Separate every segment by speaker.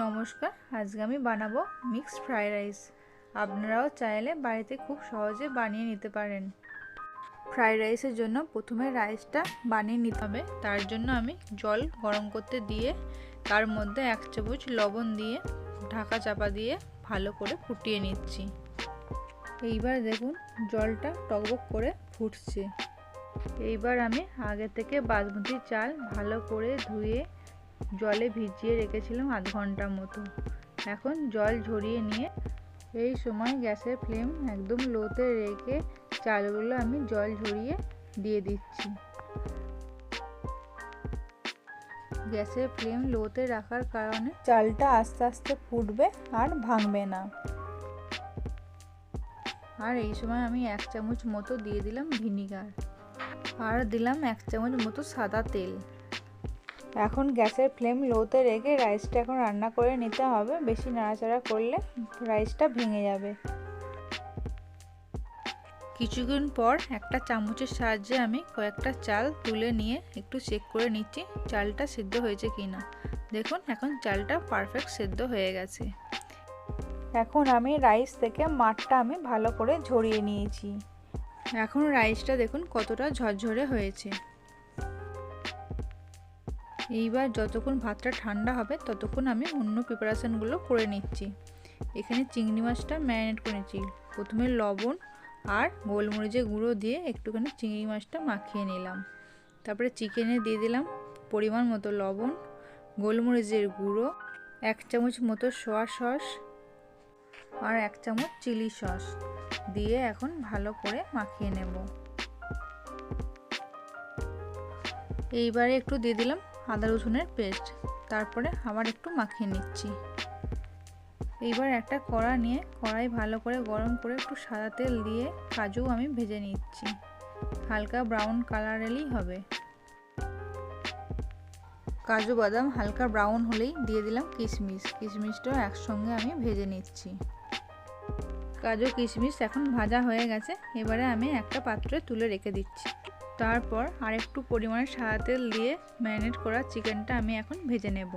Speaker 1: নমস্কার, আজকে আমি বানাবো মিক্সড ফ্রাইড রাইস। আপনারাও চাইলে বাড়িতে খুব সহজে বানিয়ে নিতে পারেন। ফ্রাইড রাইসের জন্য প্রথমে রাইসটা বানিয়ে নিতে হবে। তার জন্য আমি জল গরম করতে দিয়ে, তার মধ্যে এক চামচ লবণ দিয়ে, ঢাকা চাপা দিয়ে ভালো করে ফুটিয়ে নিচ্ছি। এইবার দেখুন, জলটা টকবক করে ফুটছে। এইবার আমি আগে থেকে বাসমতি চাল ভালো করে ধুয়ে জলে ভিজিয়ে রেখেছিলাম আধ ঘণ্টার মতো। এখন জল ঝরিয়ে নিয়ে এই সময় গ্যাসের ফ্লেম একদম লোতে রেখে চালগুলো আমি জল ঝরিয়ে দিয়ে দিচ্ছি। গ্যাসের ফ্লেম লোতে রাখার কারণে চালটা আস্তে আস্তে ফুটবে আর ভাঙবে না। আর এই সময় আমি এক চামচ মতো দিয়ে দিলাম ভিনিগার। আর দিলাম এক চামচ মতো সাদা তেল। এখন গ্যাসের ফ্লেম লোতে রেখে রাইসটা এখন রান্না করে নিতে হবে। বেশি নাড়াচাড়া করলে রাইসটা ভেঙে যাবে। কিছুক্ষণ পর একটা চামচের সাহায্যে আমি কয়েকটা চাল তুলে নিয়ে একটু চেক করে নিচ্ছি চালটা সিদ্ধ হয়েছে কি না দেখুন, এখন চালটা পারফেক্ট সিদ্ধ হয়ে গেছে। এখন আমি রাইস থেকে মাঠটা আমি ভালো করে ঝরিয়ে নিয়েছি। এখন রাইসটা দেখুন কতটা ঝরঝরে হয়েছে। এইবার যতক্ষণ ভাতটা ঠান্ডা হবে, ততক্ষণ আমি অন্য প্রিপারেশানগুলো করে নিচ্ছি। এখানে চিংড়ি মাছটা ম্যারিনেট করেছি প্রথমে লবণ আর গোলমরিচের গুঁড়ো দিয়ে একটুখানি চিংড়ি মাছটা মাখিয়ে নিলাম। তারপরে চিকেনে দিয়ে দিলাম পরিমাণ মতো লবণ, গোলমরিচের গুঁড়ো, এক চামচ মতো সোয়া সস আর এক চামচ চিলি সস দিয়ে এখন ভালো করে মাখিয়ে নেব। এইবারে একটু দিয়ে দিলাম আদা রসুনের পেস্ট। তারপরে আবার একটু মাখিয়ে নিচ্ছি। এইবার একটা কড়া নিয়ে কড়াই ভালো করে গরম করে একটু সাদা তেল দিয়ে কাজু আমি ভেজে নিচ্ছি। হালকা ব্রাউন কালার এলেই হবে। কাজু বাদাম হালকা ব্রাউন হলেই দিয়ে দিলাম কিশমিশ। কিশমিশটাও একসঙ্গে আমি ভেজে নিচ্ছি। কাজু কিশমিশ এখন ভাজা হয়ে গেছে। এবারে আমি একটা পাত্রে তুলে রেখে দিচ্ছি। তারপর আর একটু পরিমাণে সাদা তেল দিয়ে ম্যারিনেট করা চিকেনটা আমি এখন ভেজে নেব।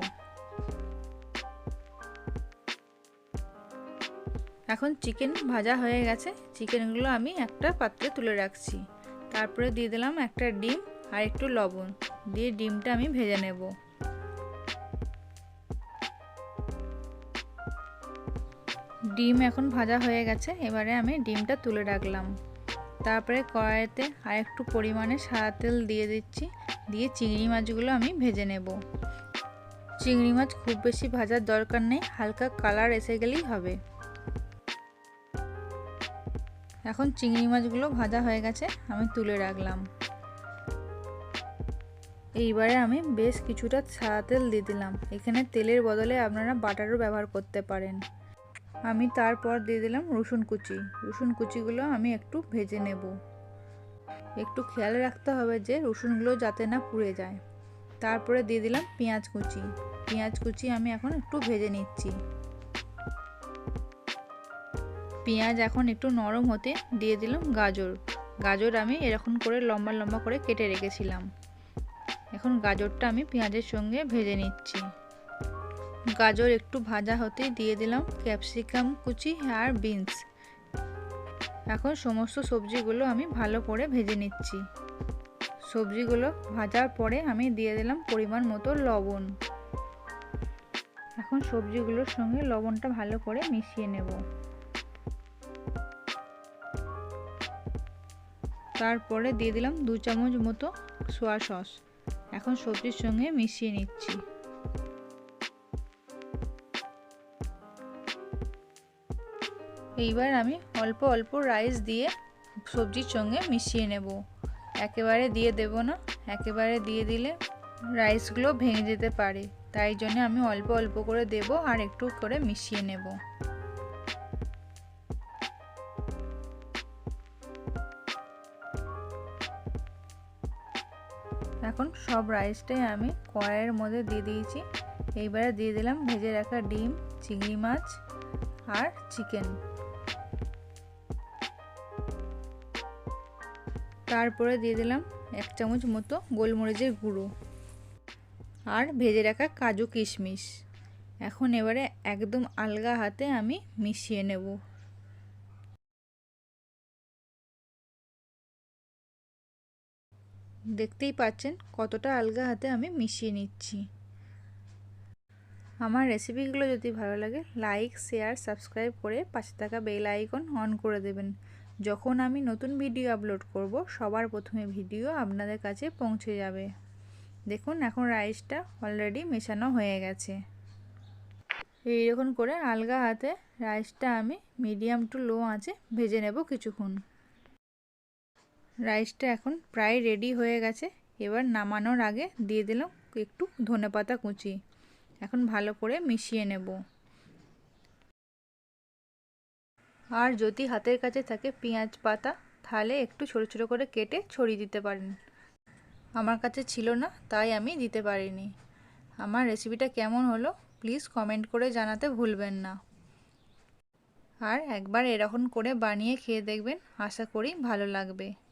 Speaker 1: এখন চিকেন ভাজা হয়ে গেছে। চিকেনগুলো আমি একটা পাত্রে তুলে রাখছি। তারপরে দিয়ে দিলাম একটা ডিম আর একটু লবণ। দিয়ে ডিমটা আমি ভেজে নেব। ডিম এখন ভাজা হয়ে গেছে। এবারে আমি ডিমটা তুলে রাখলাম। তারপরে কড়াইতে আর একটু পরিমাণে সাদা তেল দিয়ে দিচ্ছি। দিয়ে চিংড়ি মাছগুলো আমি ভেজে নেব। চিংড়ি মাছ খুব বেশি ভাজার দরকার নেই, হালকা কালার এসে গেলেই হবে। এখন চিংড়ি মাছগুলো ভাজা হয়ে গেছে, আমি তুলে রাখলাম। এইবারে আমি বেশ কিছুটা সাদা তেল দিয়ে দিলাম। এখানে তেলের বদলে আপনারা বাটারও ব্যবহার করতে পারেন। আমি তারপর দিয়ে দিলাম রসুন কুচি। রসুন কুচিগুলো আমি একটু ভেজে নেব। একটু খেয়াল রাখতে হবে যে রসুনগুলো যাতে না পুড়ে যায়। তারপরে দিয়ে দিলাম পেঁয়াজ কুচি। পেঁয়াজ কুচি আমি এখন একটু ভেজে নিচ্ছি। পেঁয়াজ এখন একটু নরম হতে দিয়ে দিলাম গাজর। গাজর আমি এরকম করে লম্বা লম্বা করে কেটে রেখেছিলাম। এখন গাজরটা আমি পেঁয়াজের সঙ্গে ভেজে নিচ্ছি। গাজর একটু ভাজা হতেই দিয়ে দিলাম, ক্যাপসিকাম, কুচি আর বিনস। এখন সমস্ত সবজিগুলো আমি ভালো করে ভেজে নিচ্ছি। সবজিগুলো ভাজার পরে আমি দিয়ে দিলাম পরিমাণ মতো লবণ। এখন সবজিগুলোর সঙ্গে লবণটা ভালো করে মিশিয়ে নেব। তারপরে দিয়ে দিলাম দু চামচ মতো সোয়া সস। এখন সবজির সঙ্গে মিশিয়ে নিচ্ছি। এইবার আমি অল্প অল্প রাইস দিয়ে সবজির সঙ্গে মিশিয়ে নেব। একেবারে দিয়ে দেব না, একেবারে দিয়ে দিলে রাইসগুলো ভেঙে যেতে পারে। তাই জন্য আমি অল্প অল্প করে দেব আর একটু করে মিশিয়ে নেব। এখন সব রাইসটাই আমি কড়াইয়ের মধ্যে দিয়ে দিয়েছি। এইবারে দিয়ে দিলাম ভেজে রাখা ডিম, চিংড়ি মাছ আর চিকেন তারপরে দিয়ে দিলাম এক চামচ মতো গোলমরিচের গুঁড়ো। আর ভেজে রাখা কাজু কিশমিশ। এখন এবারে একদম আলগা হাতে আমি মিশিয়ে নেব। দেখতেই পাচ্ছেন কতটা আলগা হাতে আমি মিশিয়ে নিচ্ছি। আমার রেসিপিগুলো যদি ভালো লাগে, লাইক, শেয়ার, সাবস্ক্রাইব করে পাশে থাকা বেল আইকন অন করে দেবেন। যখন আমি নতুন ভিডিও আপলোড করব, সবার প্রথমে ভিডিও আপনাদের কাছে পৌঁছে যাবে। দেখুন, এখন রাইসটা অলরেডি মেশানো হয়ে গেছে। এইরকম করে আলগা হাতে রাইসটা আমি মিডিয়াম টু লো আঁচে ভেজে নেব কিছুক্ষণ। রাইসটা এখন প্রায় রেডি হয়ে গেছে। এবার নামানোর আগে দিয়ে দিলাম একটু ধনে পাতা কুচি। এখন ভালো করে মিশিয়ে নেব। আর যদি হাতের কাছে থাকে পেঁয়াজ পাতা, তাহলে একটু ছোটো ছোটো করে কেটে ছড়িয়ে দিতে পারেন। আমার কাছে ছিল না, তাই আমি দিতে পারিনি। আমার রেসিপিটা কেমন হলো, প্লিজ কমেন্ট করে জানাতে ভুলবেন না। আর একবার এরকম করে বানিয়ে খেয়ে দেখবেন, আশা করি ভালো লাগবে।